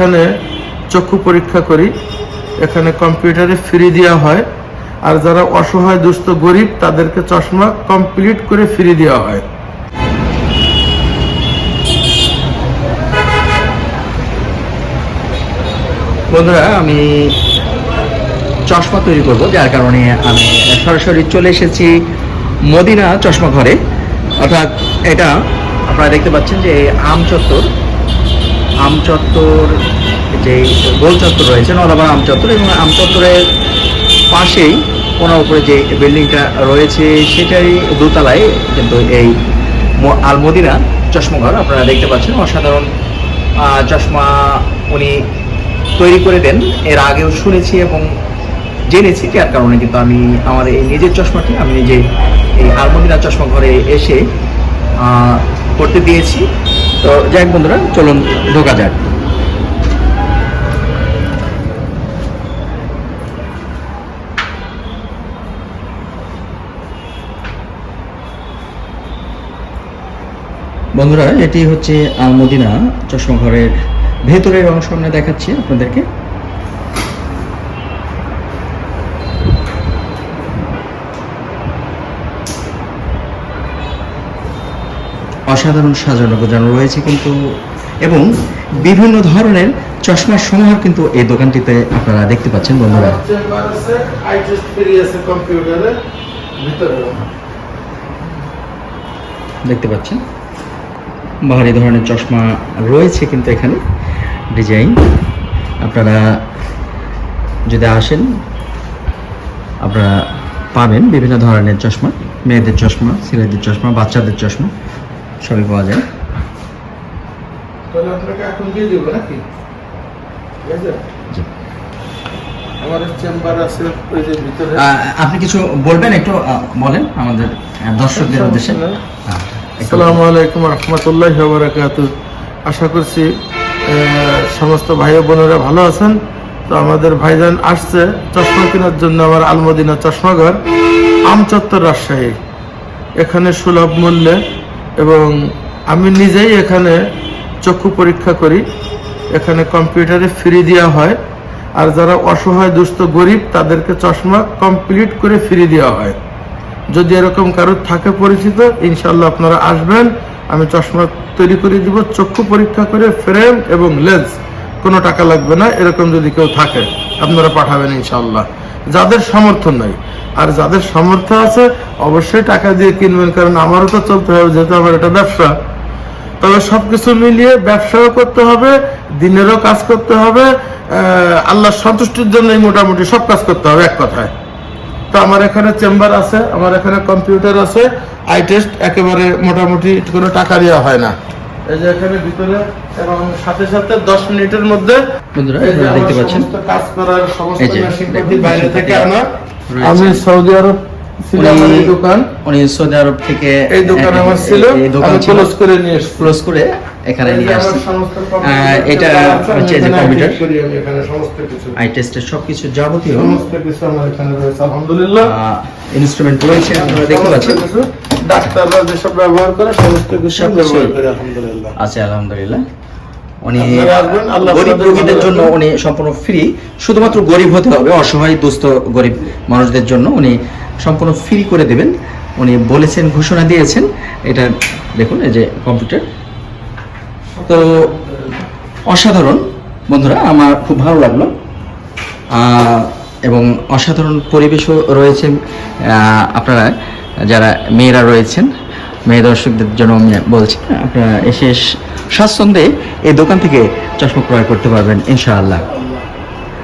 এখানে চক্ষু পরীক্ষা করি। এখানে কম্পিউটারে ফ্রি দেওয়া হয়। আর যারা অসহায়, দুস্থ, গরিব, তাদেরকে চশমা কমপ্লিট করে ফ্রি দেওয়া হয়। বন্ধুরা, আমি চশমা তৈরি করব, যার কারণে আমি সরাসরি চলে এসেছি মদিনা চশমা ঘরে অর্থাৎ এটা আপনারা দেখতে পাচ্ছেন যে আম চত্বর আম চত্বর যে গোল চত্বর রয়েছে নলাবার আম চত্বর এবং আম চত্বরের পাশেই কোনার উপরে যে বিল্ডিংটা রয়েছে সেটারই দোতলায় কিন্তু এই ম- আল মদিনা চশমা ঘর আপনারা দেখতে পাচ্ছেন। অসাধারণ চশমা উনি তৈরি করে দেন। এর আগেও শুনেছি এবং জেনেছি যার কারণে কিন্তু আমি আমার এই নিজের চশমাটি আমি নিজে এই আলমদিনা চশমা ঘরে এসে করতে দিয়েছি। তো যাই বন্ধুরা, চলুন ঢোকা যাক। বন্ধুরা, এটি হচ্ছে আলমদিনা চশমা ঘরের ভেতরের অংশ আমরা দেখাচ্ছি আপনাদেরকে। অসাধারণ সাজানো গোজানো রয়েছে কিন্তু এবং বিভিন্ন ধরনের চশমার সমাহার কিন্তু এই দোকানটিতে আপনারা দেখতে পাচ্ছেন বন্ধুরা। দেখতে পাচ্ছেন? ভারী ধরনের চশমা রয়েছে কিন্তু এখানে ডিজাইন। আপনারা যদি আসেন আপনারা পাবেন বিভিন্ন ধরনের চশমা মেয়েদের চশমা ছেলেদের চশমা বাচ্চাদের চশমা। সবই পাওয়া যায়। তাহলে আপনাকে এখন দিয়ে দিব নাকি? ঠিক আছে? আপনি কিছু বলবেন একটু বলেন আমাদের আহ, দর্শকদের উদ্দেশ্যে। একটু- আসসালামু আলাইকুম রহমতুল্লাহ বারাকাত আশা করছি সমস্ত ভাই বোনেরা ভালো আছেন। তো আমাদের ভাইজান আসছে চশমা কেনার জন্য আমার আলমদিনা চশমাঘর আমচত্বর রাজশাহী। এখানে সুলভ মূল্যে এবং আমি নিজেই এখানে চক্ষু পরীক্ষা করি। এখানে কম্পিউটারে ফ্রি দেওয়া হয়। আর যারা অসহায়, দুস্থ, গরিব, তাদেরকে চশমা কমপ্লিট করে ফ্রি দেওয়া হয়। যদি এরকম কারোর থাকে পরিচিত ইনশাল্লাহ আপনারা আসবেন। আমি চশমা তৈরি করে দিব, চক্ষু পরীক্ষা করে ফ্রেম এবং লেন্স কোনো টাকা লাগবে না, এরকম যদি কেউ থাকে, আপনারা পাঠাবেন ইনশাল্লাহ যাদের সামর্থ্য নাই। আর যাদের সামর্থ্য আছে অবশ্যই টাকা দিয়ে কিনবেন কারণ আমারও তো চলতে হবে যেহেতু আমার এটা ব্যবসা তবে সবকিছু মিলিয়ে ব্যবসাও করতে হবে দিনেরও কাজ করতে হবে আহ, আল্লাহর সন্তুষ্টির জন্যই মোটামুটি সব কাজ করতে হবে এক কথায় তো আমার এখানে চেম্বার আছে আমার এখানে কম্পিউটার আছে আই টেস্ট একেবারে মোটামুটি কোনো টাকা দেওয়া হয় না এই যে এখানে ভিতরে এবং সাথে সাথে দশ মিনিটের মধ্যে বন্ধুরা, দেখতে পাচ্ছেন। কাজ করার সমস্ত মেশিনপাতি বাইরে থেকে আনা। আমি সৌদি আরব ছিলাম এই দোকান। উনি সৌদি আরব থেকে এই দোকান আমার ছিল আমি ক্লোজ করে নিয়ে ক্লোজ করে এখানে নিয়ে আমার আসছে। সমস্ত আহ, কম্পিউটার এটা হচ্ছে যে কম্পিউটার। ঠিক করি আমি কিছু। আই টেস্টের সবকিছু যাবতীয়। সমস্ত কিছু আমার এখানে রয়েছে আলহামদুলিল্লাহ। ইনস্ট্রুমেন্ট রয়েছে আপনারা দেখতে পাচ্ছেন। ডাক্তাররা যেসব ব্যবহার করে সমস্ত কিছু। ব্যবহার করে আলহামদুলিল্লাহ। আছে আলহামদুলিল্লাহ। উনি গরিব রোগীদের জন্য। উনি সম্পূর্ণ ফ্রি। শুধুমাত্র গরিব হতে হবে অসহায় দুস্থ গরিব মানুষদের জন্য উনি সম্পূর্ণ ফ্রি করে দেবেন। উনি বলেছেন ঘোষণা দিয়েছেন। এটা দেখুন এই যে কম্পিউটার। তো অসাধারণ। বন্ধুরা আমার খুব ভালো লাগল। এবং অসাধারণ পরিবেশও রয়েছে আপনারা যারা মেয়েরা রয়েছেন মেয়ে দর্শকদের জন্য আমি বলছি আপনারা এসে স্বাচ্ছন্দ্যে এই দোকান থেকে চশমা ক্রয় করতে পারবেন, ইনশাআল্লাহ।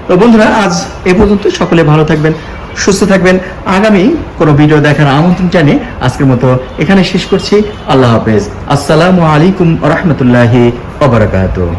তো বন্ধুরা, আজ এ পর্যন্ত সকলে ভালো থাকবেন, সুস্থ থাকবেন। আগামী কোনো ভিডিও দেখার আমন্ত্রণ জানিয়ে আজকের মতো এখানে শেষ করছি। আল্লাহ হাফেজ। আসসালামু আলাইকুম রহমতুল্লাহি ওবরাকাতুহ